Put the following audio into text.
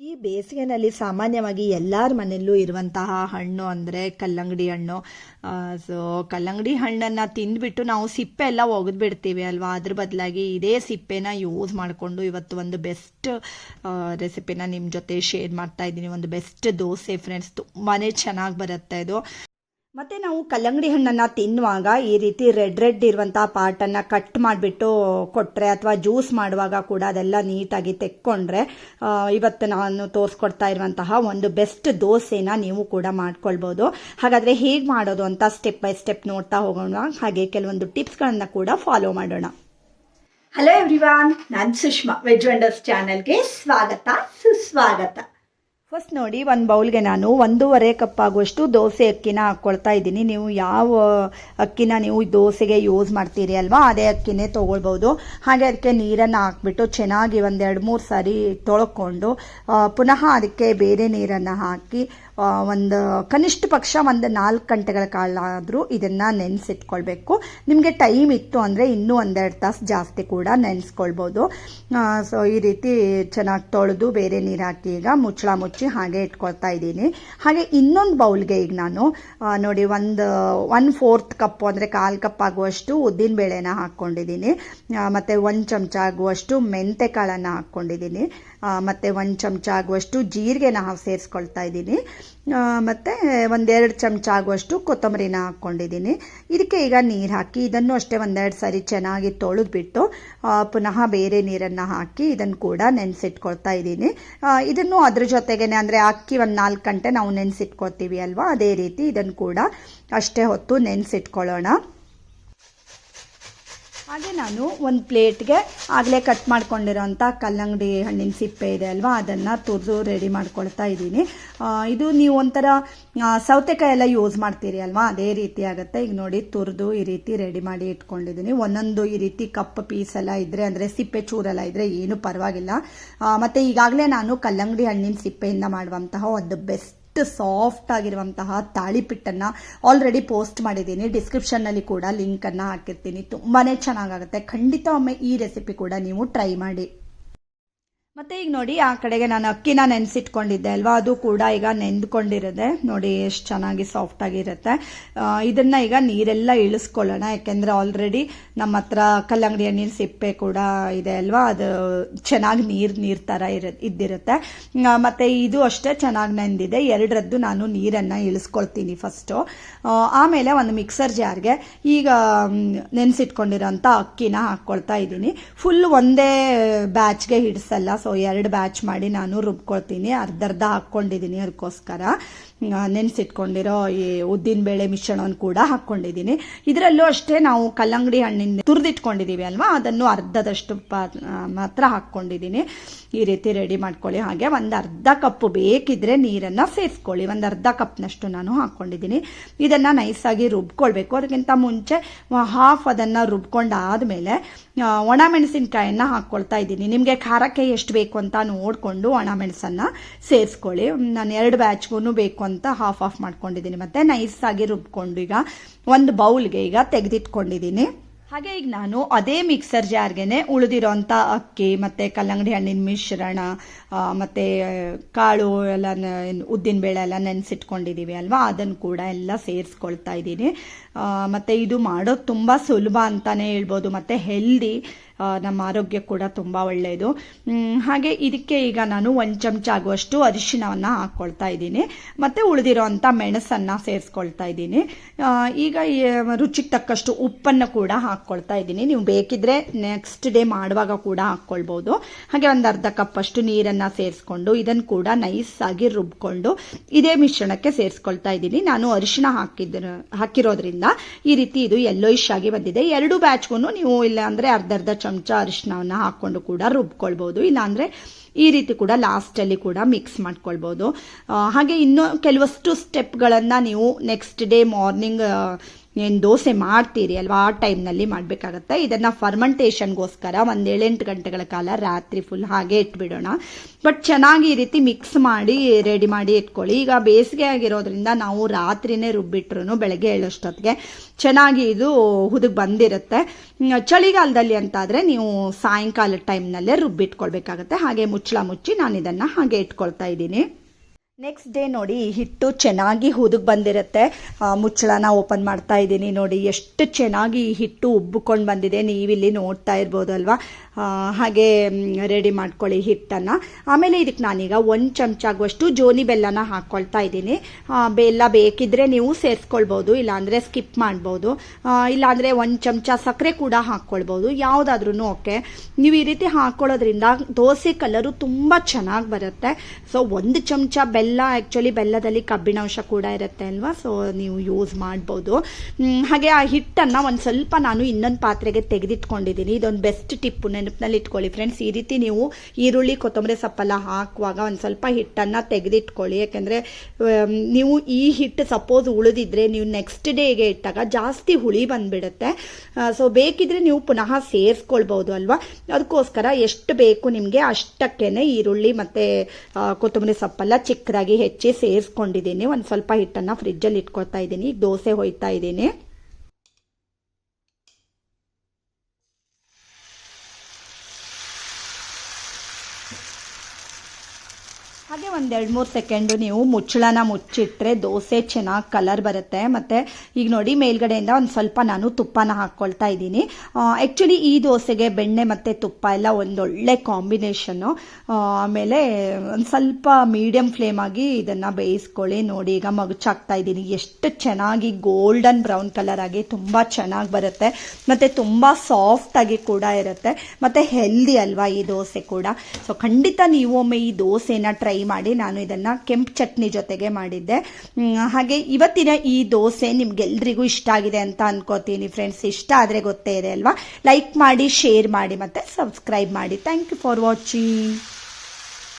ಈ ಬೇಸಿಗೆನಲ್ಲಿ ಸಾಮಾನ್ಯವಾಗಿ ಎಲ್ಲರ ಮನೆಯಲ್ಲೂ ಇರುವಂತಹ ಹಣ್ಣು ಅಂದರೆ ಕಲ್ಲಂಗಡಿ ಹಣ್ಣು ಸೊ ಕಲ್ಲಂಗಡಿ ಹಣ್ಣನ್ನು ತಿಂದ್ಬಿಟ್ಟು ನಾವು ಸಿಪ್ಪೆ ಎಲ್ಲ ಒಗೆದ್ಬಿಡ್ತೀವಿ ಅಲ್ವಾ? ಅದ್ರ ಬದಲಾಗಿ ಇದೇ ಸಿಪ್ಪೆನ ಯೂಸ್ ಮಾಡಿಕೊಂಡು ಇವತ್ತು ಒಂದು ಬೆಸ್ಟ್ ರೆಸಿಪಿನ ನಿಮ್ಮ ಜೊತೆ ಶೇರ್ ಮಾಡ್ತಾ ಇದ್ದೀನಿ. ಒಂದು ಬೆಸ್ಟ್ ದೋಸೆ ಫ್ರೆಂಡ್ಸ್ ತುಂಬಾ ಚೆನ್ನಾಗಿ ಬರುತ್ತೆ ಇದು. ಮತ್ತು ನಾವು ಕಲ್ಲಂಗಡಿ ಹಣ್ಣನ್ನು ತಿನ್ನುವಾಗ ಈ ರೀತಿ ರೆಡ್ ರೆಡ್ ಇರುವಂತಹ ಪಾರ್ಟನ್ನು ಕಟ್ ಮಾಡಿಬಿಟ್ಟು ಕೊಟ್ಟರೆ ಅಥವಾ ಜ್ಯೂಸ್ ಮಾಡುವಾಗ ಕೂಡ ಅದೆಲ್ಲ ನೀಟಾಗಿ ತೆಕ್ಕೊಂಡ್ರೆ ಇವತ್ತು ನಾನು ತೋರಿಸ್ಕೊಡ್ತಾ ಇರುವಂತಹ ಒಂದು ಬೆಸ್ಟ್ ದೋಸೆನ ನೀವು ಕೂಡ ಮಾಡ್ಕೊಳ್ಬೋದು. ಹಾಗಾದರೆ ಹೇಗೆ ಮಾಡೋದು ಅಂತ ಸ್ಟೆಪ್ ಬೈ ಸ್ಟೆಪ್ ನೋಡ್ತಾ ಹೋಗೋಣ. ಹಾಗೆ ಕೆಲವೊಂದು ಟಿಪ್ಸ್ಗಳನ್ನು ಕೂಡ ಫಾಲೋ ಮಾಡೋಣ. ಹಲೋ ಎವ್ರಿವಾನ್ ನಾನು ಸುಷ್ಮಾ ವೆಜ್ ವಂಡರ್ಸ್ ಚಾನಲ್ಗೆ ಸ್ವಾಗತ, ಸುಸ್ವಾಗತ. ಫಸ್ಟ್ ನೋಡಿ, ಒಂದು ಬೌಲ್ಗೆ ನಾನು ಒಂದೂವರೆ ಕಪ್ ಆಗುವಷ್ಟು ದೋಸೆ ಅಕ್ಕಿನ ಹಾಕ್ಕೊಳ್ತಾ ಇದ್ದೀನಿ. ನೀವು ಯಾವ ಅಕ್ಕಿನ ನೀವು ದೋಸೆಗೆ ಯೂಸ್ ಮಾಡ್ತೀರಿ ಅಲ್ವಾ, ಅದೇ ಅಕ್ಕಿನೇ ತೊಗೊಳ್ಬೋದು ಹಾಗೆ ಅದಕ್ಕೆ ನೀರನ್ನು ಹಾಕ್ಬಿಟ್ಟು ಚೆನ್ನಾಗಿ ಒಂದೆರಡು ಮೂರು ಸಾರಿ ತೊಳ್ಕೊಂಡು ಪುನಃ ಅದಕ್ಕೆ ಬೇರೆ ನೀರನ್ನು ಹಾಕಿ ಒಂದು ಕನಿಷ್ಠ ಪಕ್ಷ ಒಂದು ನಾಲ್ಕು ಗಂಟೆಗಳ ಕಾಲ ಆದರೂ ಇದನ್ನು ನೆನೆಸಿಟ್ಕೊಳ್ಬೇಕು. ನಿಮಗೆ ಟೈಮ್ ಇತ್ತು ಅಂದರೆ ಇನ್ನೂ ಒಂದೆರಡು ತಾಸು ಜಾಸ್ತಿ ಕೂಡ ನೆನೆಸ್ಕೊಳ್ಬೋದು. ಸೊ ಈ ರೀತಿ ಚೆನ್ನಾಗಿ ತೊಳೆದು ಬೇರೆ ನೀರು ಹಾಕಿ ಈಗ ಮುಚ್ಚಳ ಮುಚ್ಚಿ ಹಾಗೆ ಇಟ್ಕೊಳ್ತಾ ಇದ್ದೀನಿ. ಹಾಗೆ ಇನ್ನೊಂದು ಬೌಲ್ಗೆ ಈಗ ನಾನು ನೋಡಿ ಒಂದು ಒನ್ ಫೋರ್ತ್ ಕಪ್ಪು ಅಂದರೆ ಕಾಲು ಕಪ್ ಆಗುವಷ್ಟು ಉದ್ದಿನ ಬೇಳೆನ ಹಾಕ್ಕೊಂಡಿದ್ದೀನಿ. ಮತ್ತು ಒಂದು ಚಮಚ ಆಗುವಷ್ಟು ಮೆಂತೆ ಕಾಳನ್ನು ಹಾಕ್ಕೊಂಡಿದ್ದೀನಿ. ಮತ್ತೆ ಒಂದು ಚಮಚ ಆಗುವಷ್ಟು ಜೀರಿಗೆನ ಸೇರಿಸ್ಕೊಳ್ತಾ ಇದ್ದೀನಿ. ಮತ್ತು ಒಂದೆರಡು ಚಮಚ ಆಗುವಷ್ಟು ಕೊತ್ತಂಬರಿನ ಹಾಕ್ಕೊಂಡಿದ್ದೀನಿ. ಇದಕ್ಕೆ ಈಗ ನೀರು ಹಾಕಿ, ಇದನ್ನು ಅಷ್ಟೇ ಒಂದೆರಡು ಸಾರಿ ಚೆನ್ನಾಗಿ ತೊಳೆದ್ಬಿಟ್ಟು ಪುನಃ ಬೇರೆ ನೀರನ್ನು ಹಾಕಿ ಇದನ್ನು ಕೂಡ ನೆನೆಸಿಟ್ಕೊಳ್ತಾ ಇದ್ದೀನಿ. ಇದನ್ನು ಅದ್ರ ಜೊತೆಗೇನೆ ಅಂದರೆ ಅಕ್ಕಿ ಒಂದು ನಾಲ್ಕು ಗಂಟೆ ನಾವು ನೆನೆಸಿಟ್ಕೊಳ್ತೀವಿ ಅಲ್ವಾ? ಅದೇ ರೀತಿ ಇದನ್ನು ಕೂಡ ಅಷ್ಟೇ ಹೊತ್ತು ನೆನೆಸಿಟ್ಕೊಳ್ಳೋಣ. ಹಾಗೆ ನಾನು ಒಂದು ಪ್ಲೇಟ್ಗೆ ಆಗಲೇ ಕಟ್ ಮಾಡ್ಕೊಂಡಿರೋಂಥ ಕಲ್ಲಂಗಡಿ ಹಣ್ಣಿನ ಸಿಪ್ಪೆ ಇದೆ ಅಲ್ವಾ? ಅದನ್ನು ತುರಿದು ರೆಡಿ ಮಾಡ್ಕೊಳ್ತಾ ಇದ್ದೀನಿ. ಇದು ನೀವು ಒಂಥರ ಸೌತೆಕಾಯಿ ಎಲ್ಲ ಯೂಸ್ ಮಾಡ್ತೀರಿ ಅಲ್ವಾ? ಅದೇ ರೀತಿ ಆಗುತ್ತೆ. ಈಗ ನೋಡಿ, ತುರಿದು ಈ ರೀತಿ ರೆಡಿ ಮಾಡಿ ಇಟ್ಕೊಂಡಿದ್ದೀನಿ. ಒಂದೊಂದು ಈ ರೀತಿ ಕಪ್ ಪೀಸ್ ಎಲ್ಲ ಇದ್ದರೆ ಅಂದರೆ ಸಿಪ್ಪೆ ಚೂರೆಲ್ಲ ಇದ್ದರೆ ಏನು ಪರವಾಗಿಲ್ಲ. ಮತ್ತೆ ಈಗಾಗಲೇ ನಾನು ಕಲ್ಲಂಗಡಿ ಹಣ್ಣಿನ ಸಿಪ್ಪೆಯಿಂದ ಮಾಡುವಂತಹ ಒಂದು ಬೆಸ್ಟ್ ಸಾಫ್ಟ್ ಆಗಿರುವಂತಹ ತಾಳಿಪಿಟ್ಟನ್ನು ಆಲ್ರೆಡಿ ಪೋಸ್ಟ್ ಮಾಡಿದ್ದೀನಿ. ಡಿಸ್ಕ್ರಿಪ್ಷನ್ನಲ್ಲಿ ಕೂಡ ಲಿಂಕನ್ನು ಹಾಕಿರ್ತೀನಿ. ತುಂಬಾ ಚೆನ್ನಾಗಾಗುತ್ತೆ. ಖಂಡಿತ ಒಮ್ಮೆ ಈ ರೆಸಿಪಿ ಕೂಡ ನೀವು ಟ್ರೈ ಮಾಡಿ. ಮತ್ತೆ ಈಗ ನೋಡಿ, ಆ ಕಡೆಗೆ ನಾನು ಅಕ್ಕಿನ ನೆನೆಸಿಟ್ಕೊಂಡಿದ್ದೆ ಅಲ್ವಾ? ಅದು ಕೂಡ ಈಗ ನೆಂದ್ಕೊಂಡಿರುತ್ತೆ. ನೋಡಿ, ಎಷ್ಟು ಚೆನ್ನಾಗಿ ಸಾಫ್ಟ್ ಆಗಿರುತ್ತೆ. ಇದನ್ನ ಈಗ ನೀರೆಲ್ಲ ಇಳಿಸ್ಕೊಳ್ಳೋಣ. ಯಾಕೆಂದ್ರೆ ಆಲ್ರೆಡಿ ನಮ್ಮ ಹತ್ರ ಕಲ್ಲಂಗಡಿ ಹಣ್ಣಿನ ಸಿಪ್ಪೆ ಕೂಡ ಇದೆ ಅಲ್ವಾ? ಅದು ಚೆನ್ನಾಗಿ ನೀರು ನೀರು ಥರ ಇರ, ಇದ್ದಿರುತ್ತೆ. ಮತ್ತೆ ಇದು ಅಷ್ಟೇ ಚೆನ್ನಾಗಿ ನೆಂದಿದೆ. ಎರಡರದ್ದು ನಾನು ನೀರನ್ನು ಇಳಿಸ್ಕೊಳ್ತೀನಿ ಫಸ್ಟು ಆಮೇಲೆ ಒಂದು ಮಿಕ್ಸರ್ ಜಾರ್ಗೆ ಈಗ ನೆನೆಸಿಟ್ಕೊಂಡಿರೋಂಥ ಅಕ್ಕಿನ ಹಾಕ್ಕೊಳ್ತಾ ಇದ್ದೀನಿ. ಫುಲ್ ಒಂದೇ ಬ್ಯಾಚ್ಗೆ ಹಿಡಿಸಲ್ಲ. ಸೊ ಎರಡು ಬ್ಯಾಚ್ ಮಾಡಿ ನಾನು ರುಬ್ಕೊಳ್ತೀನಿ. ಅರ್ಧರ್ಧ ಅರ್ಧ ಹಾಕ್ಕೊಂಡಿದ್ದೀನಿ ಅದಕ್ಕೋಸ್ಕರ ನೆನೆಸಿಟ್ಕೊಂಡಿರೋ ಈ ಉದ್ದಿನ ಬೇಳೆ ಮಿಶ್ರಣವನ್ನು ಕೂಡ ಹಾಕ್ಕೊಂಡಿದ್ದೀನಿ. ಇದರಲ್ಲೂ ಅಷ್ಟೇ ನಾವು ಕಲ್ಲಂಗಡಿ ಹಣ್ಣಿನ ತುರಿದಿಟ್ಕೊಂಡಿದ್ದೀವಿ ಅಲ್ವಾ? ಅದನ್ನು ಅರ್ಧದಷ್ಟು ಮಾತ್ರ ಹಾಕ್ಕೊಂಡಿದ್ದೀನಿ ಈ ರೀತಿ ರೆಡಿ ಮಾಡ್ಕೊಳ್ಳಿ. ಹಾಗೆ ಒಂದು ಅರ್ಧ ಕಪ್ ಬೇಕಿದ್ರೆ ನೀರನ್ನು ಸೇರಿಸ್ಕೊಳ್ಳಿ ಒಂದು ಅರ್ಧ ಕಪ್ನಷ್ಟು ನಾನು ಹಾಕ್ಕೊಂಡಿದ್ದೀನಿ ಇದನ್ನು ನೈಸಾಗಿ ರುಬ್ಕೊಳ್ಬೇಕು. ಅದಕ್ಕಿಂತ ಮುಂಚೆ ಹಾಫ್ ಅದನ್ನು ರುಬ್ಕೊಂಡಾದ್ಮೇಲೆ ಒಣ ಮೆಣಸಿನ್ಕಾಯನ್ನು ಹಾಕ್ಕೊಳ್ತಾ ಇದ್ದೀನಿ. ನಿಮಗೆ ಖಾರಕ್ಕೆ ಎಷ್ಟು ಬೇಕು ಅಂತ ನೋಡಿಕೊಂಡು ಒಣ ಮೆಣಸನ್ನು ಸೇರಿಸ್ಕೊಳ್ಳಿ ನಾನು ಎರಡು ಬ್ಯಾಚ್ಗೂ ಬೇಕು ಅಂತ ಹಾಫ್ ಆಫ್ ಮಾಡ್ಕೊಂಡಿದ್ದೀನಿ. ಮತ್ತೆ ನೈಸಾಗಿ ರುಬ್ಕೊಂಡು ಈಗ ಒಂದು ಬೌಲ್ಗೆ ಈಗ ತೆಗೆದಿಟ್ಕೊಂಡಿದ್ದೀನಿ. ಹಾಗೆ ಈಗ ನಾನು ಅದೇ ಮಿಕ್ಸರ್ ಜಾರ್ಗೆನೆ ಉಳಿದಿರೋಂಥ ಅಕ್ಕಿ, ಮತ್ತೆ ಕಲ್ಲಂಗಡಿ ಹಣ್ಣಿನ ಮಿಶ್ರಣ ಮತ್ತೆ ಕಾಳು ಎಲ್ಲ ಉದ್ದಿನ ಬೇಳೆ ಎಲ್ಲ ನೆನೆಸಿಟ್ಕೊಂಡಿದ್ದೀವಿ ಅಲ್ವಾ? ಅದನ್ನು ಕೂಡ ಎಲ್ಲ ಸೇರಿಸ್ಕೊಳ್ತಾ ಇದ್ದೀನಿ. ಮತ್ತೆ ಇದು ಮಾಡೋದು ತುಂಬ ಸುಲಭ ಅಂತಾನೆ ಹೇಳ್ಬೋದು. ಮತ್ತೆ ಹೆಲ್ದಿ ನಮ್ಮ ಆರೋಗ್ಯ ಕೂಡ ತುಂಬ ಒಳ್ಳೆಯದು. ಹಾಗೆ ಇದಕ್ಕೆ ಈಗ ನಾನು ಒಂದು ಚಮಚ ಆಗುವಷ್ಟು ಅರಿಶಿಣವನ್ನು ಹಾಕ್ಕೊಳ್ತಾ ಇದ್ದೀನಿ. ಮತ್ತು ಉಳಿದಿರೋ ಅಂಥ ಮೆಣಸನ್ನು ಸೇರಿಸ್ಕೊಳ್ತಾ ಇದ್ದೀನಿ. ಈಗ ರುಚಿಗೆ ತಕ್ಕಷ್ಟು ಉಪ್ಪನ್ನು ಕೂಡ ಹಾಕ್ಕೊಳ್ತಾ ಇದ್ದೀನಿ. ನೀವು ಬೇಕಿದ್ರೆ ನೆಕ್ಸ್ಟ್ ಡೇ ಮಾಡುವಾಗ ಕೂಡ ಹಾಕ್ಕೊಳ್ಬೋದು ಹಾಗೆ ಒಂದು ಅರ್ಧ ಕಪ್ ಅಷ್ಟು ನೀರನ್ನು ಸೇರಿಸ್ಕೊಂಡು ಇದನ್ನು ಕೂಡ ನೈಸಾಗಿ ರುಬ್ಕೊಂಡು ಇದೇ ಮಿಶ್ರಣಕ್ಕೆ ಸೇರಿಸ್ಕೊಳ್ತಾ ಇದ್ದೀನಿ. ನಾನು ಅರಿಶಿಣ ಹಾಕಿದ್ರ, ಹಾಕಿರೋದ್ರಿಂದ ಈ ರೀತಿ ಇದು ಯೆಲ್ಲೋಯಿಶ್ ಆಗಿ ಬಂದಿದೆ. ಎರಡು ಬ್ಯಾಚ್ಗೂ ನೀವು ಇಲ್ಲ ಅಂದರೆ ಅರ್ಧ ಅರ್ಧ ಚಮಚ ಅರಿಶಿನವನ್ನ ಹಾಕೊಂಡು ಕೂಡ ರುಬ್ಕೊಳ್ಬೋದು. ಇಲ್ಲಾಂದರೆ ಈ ರೀತಿ ಕೂಡ ಲಾಸ್ಟಲ್ಲಿ ಕೂಡ ಮಿಕ್ಸ್ ಮಾಡ್ಕೊಳ್ಬೋದು. ಹಾಗೆ ಇನ್ನೂ ಕೆಲವಷ್ಟು ಸ್ಟೆಪ್ಗಳನ್ನು ನೀವು ನೆಕ್ಸ್ಟ್ ಡೇ ಮಾರ್ನಿಂಗ್ ಏನು ದೋಸೆ ಮಾಡ್ತೀರಿ ಅಲ್ವಾ? ಆ ಟೈಮ್ನಲ್ಲಿ ಮಾಡಬೇಕಾಗತ್ತೆ. ಇದನ್ನು ಫರ್ಮೆಂಟೇಷನ್ಗೋಸ್ಕರ ಒಂದು ಏಳೆಂಟು ಗಂಟೆಗಳ ಕಾಲ ರಾತ್ರಿ ಫುಲ್ ಹಾಗೆ ಇಟ್ಬಿಡೋಣ. ಬಟ್ ಚೆನ್ನಾಗಿ ಈ ರೀತಿ ಮಿಕ್ಸ್ ಮಾಡಿ ರೆಡಿ ಮಾಡಿ ಇಟ್ಕೊಳ್ಳಿ. ಈಗ ಬೇಸಿಗೆ ಆಗಿರೋದ್ರಿಂದ ನಾವು ರಾತ್ರಿನೇ ರುಬ್ಬಿಟ್ರು ಬೆಳಗ್ಗೆ ಹೇಳೋಷ್ಟೊತ್ತಿಗೆ ಚೆನ್ನಾಗಿ ಇದು ಹುದುಗ್ ಬಂದಿರುತ್ತೆ. ಚಳಿಗಾಲದಲ್ಲಿ ಅಂತಾದರೆ ನೀವು ಸಾಯಂಕಾಲ ಟೈಮ್ನಲ್ಲೇ ರುಬ್ಬಿಟ್ಕೊಳ್ಬೇಕಾಗತ್ತೆ. ಹಾಗೆ ಮುಚ್ಚಳ ಮುಚ್ಚಿ ನಾನು ಇದನ್ನು ಹಾಗೆ ಇಟ್ಕೊಳ್ತಾ ಇದ್ದೀನಿ. ನೆಕ್ಸ್ಟ್ ಡೇ ನೋಡಿ ಹಿಟ್ಟು ಚೆನ್ನಾಗಿ ಹುದುಗ್ ಬಂದಿರುತ್ತೆ. ಮುಚ್ಚಳನ ಓಪನ್ ಮಾಡ್ತಾ ಇದ್ದೀನಿ ನೋಡಿ. ಎಷ್ಟು ಚೆನ್ನಾಗಿ ಹಿಟ್ಟು ಉಬ್ಬಿಕೊಂಡು ಬಂದಿದೆ. ನೀವಿಲ್ಲಿ ನೋಡ್ತಾ ಇರ್ಬೋದು ಅಲ್ವಾ? ಆ, ಹಾಗೆ ರೆಡಿ ಮಾಡ್ಕೊಳ್ಳಿ ಹಿಟ್ಟನ್ನು. ಆಮೇಲೆ ಇದಕ್ಕೆ ನಾನೀಗ ಒಂದು ಚಮಚ ಆಗುವಷ್ಟು ಜೋನಿ ಬೆಲ್ಲನ ಹಾಕ್ಕೊಳ್ತಾ ಇದ್ದೀನಿ. ಬೆಲ್ಲ ಬೇಕಿದ್ರೆ ನೀವು ಸೇರಿಸ್ಕೊಳ್ಬೋದು, ಇಲ್ಲಾಂದರೆ ಸ್ಕಿಪ್ ಮಾಡ್ಬೋದು. ಇಲ್ಲಾಂದರೆ ಒಂದು ಚಮಚ ಸಕ್ಕರೆ ಕೂಡ ಹಾಕ್ಕೊಳ್ಬೋದು ಯಾವುದಾದ್ರೂ ಓಕೆ. ನೀವು ಈ ರೀತಿ ಹಾಕ್ಕೊಳ್ಳೋದ್ರಿಂದ ದೋಸೆ ಕಲರು ತುಂಬ ಚೆನ್ನಾಗಿ ಬರುತ್ತೆ. ಸೊ ಒಂದು ಚಮಚ ಬೆಲ್ಲ ಆ್ಯಕ್ಚುಲಿ ಬೆಲ್ಲದಲ್ಲಿ ಕಬ್ಬಿಣಾಂಶ ಕೂಡ ಇರುತ್ತೆ ಅಲ್ವಾ? ಸೊ ನೀವು ಯೂಸ್ ಮಾಡ್ಬೋದು. ಹಾಗೆ ಆ ಹಿಟ್ಟನ್ನು ಒಂದು ಸ್ವಲ್ಪ ನಾನು ಇನ್ನೊಂದು ಪಾತ್ರೆಗೆ ತೆಗೆದಿಟ್ಕೊಂಡಿದ್ದೀನಿ. ಇದೊಂದು ಬೆಸ್ಟ್ ಟಿಪ್ಪು ನೆನಪಿನಲ್ಲಿ ಇಟ್ಕೊಳ್ಳಿ ಫ್ರೆಂಡ್ಸ್ ಈ ರೀತಿ ನೀವು ಈರುಳ್ಳಿ, ಕೊತ್ತಂಬರಿ ಸೊಪ್ಪೆಲ್ಲ ಹಾಕುವಾಗ ಒಂದು ಸ್ವಲ್ಪ ಹಿಟ್ಟನ್ನು ತೆಗೆದಿಟ್ಕೊಳ್ಳಿ. ಯಾಕೆಂದರೆ ನೀವು ಈ ಹಿಟ್ಟು ಸಪೋಸ್ ಉಳಿದಿದ್ರೆ ನೀವು ನೆಕ್ಸ್ಟ್ ಡೇಗೆ ಇಟ್ಟಾಗ ಜಾಸ್ತಿ ಹುಳಿ ಬಂದುಬಿಡುತ್ತೆ. ಸೊ ಬೇಕಿದ್ರೆ ನೀವು ಪುನಃ ಸೇರಿಸ್ಕೊಳ್ಬೋದು ಅಲ್ವಾ? ಅದಕ್ಕೋಸ್ಕರ ಎಷ್ಟು ಬೇಕು ನಿಮಗೆ ಅಷ್ಟಕ್ಕೇನೆ ಈರುಳ್ಳಿ ಮತ್ತು ಕೊತ್ತಂಬರಿ ಸೊಪ್ಪೆಲ್ಲ ಚಿಕ್ಕದಾಗಿ ಹೆಚ್ಚಿ ಸೇರಿಸ್ಕೊಂಡಿದ್ದೀನಿ. ಒಂದು ಸ್ವಲ್ಪ ಹಿಟ್ಟನ್ನು ಫ್ರಿಜ್ಜಲ್ಲಿ ಇಟ್ಕೊಳ್ತಾ ಇದ್ದೀನಿ. ದೋಸೆ ಹೊಯ್ತಾ ಇದ್ದೀನಿ. ಹಾಗೆ ಒಂದೆರಡು ಮೂರು ಸೆಕೆಂಡು ನೀವು ಮುಚ್ಚಳನ ಮುಚ್ಚಿಟ್ರೆ ದೋಸೆ ಚೆನ್ನಾಗಿ ಕಲರ್ ಬರುತ್ತೆ. ಮತ್ತು ಈಗ ನೋಡಿ ಮೇಲ್ಗಡೆಯಿಂದ ಒಂದು ಸ್ವಲ್ಪ ನಾನು ತುಪ್ಪನ ಹಾಕ್ಕೊಳ್ತಾ ಇದ್ದೀನಿ. ಆ್ಯಕ್ಚುಲಿ ಈ ದೋಸೆಗೆ ಬೆಣ್ಣೆ ಮತ್ತು ತುಪ್ಪ ಎಲ್ಲ ಒಂದೊಳ್ಳೆ ಕಾಂಬಿನೇಷನ್ನು ಆಮೇಲೆ ಒಂದು ಸ್ವಲ್ಪ ಮೀಡಿಯಮ್ ಫ್ಲೇಮ್ ಆಗಿ ಇದನ್ನು ಬೇಯಿಸ್ಕೊಳ್ಳಿ. ನೋಡಿ ಈಗ ಮಗುಚಾಕ್ತಾ ಇದ್ದೀನಿ. ಎಷ್ಟು ಚೆನ್ನಾಗಿ ಗೋಲ್ಡನ್ ಬ್ರೌನ್ ಕಲರ್ ಆಗಿ ತುಂಬ ಚೆನ್ನಾಗಿ ಬರುತ್ತೆ. ಮತ್ತು ತುಂಬ ಸಾಫ್ಟಾಗಿ ಕೂಡ ಇರುತ್ತೆ. ಮತ್ತು ಹೆಲ್ದಿ ಅಲ್ವಾ ಈ ದೋಸೆ ಕೂಡ. ಸೊ ಖಂಡಿತ ನೀವು ಒಮ್ಮೆ ಈ ದೋಸೆನ ಟ್ರೈ ಮಾಡಿ ನಾನು ಇದನ್ನು ಕೆಂಪು ಚಟ್ನಿ ಜೊತೆಗೆ ಮಾಡಿದ್ದೆ. ಹಾಗೆ ಇವತ್ತಿನ ಈ ದೋಸೆ ನಿಮ್ಗೆಲ್ರಿಗೂ ಇಷ್ಟ ಆಗಿದೆ ಅಂತ ಅನ್ಕೋತೀನಿ ಫ್ರೆಂಡ್ಸ್ ಇಷ್ಟ ಆದರೆ ಗೊತ್ತೇ ಇದೆ ಅಲ್ವಾ? ಲೈಕ್ ಮಾಡಿ ಶೇರ್ ಮಾಡಿ ಮತ್ತೆ ಸಬ್ಸ್ಕ್ರೈಬ್ ಮಾಡಿ. Thank you for watching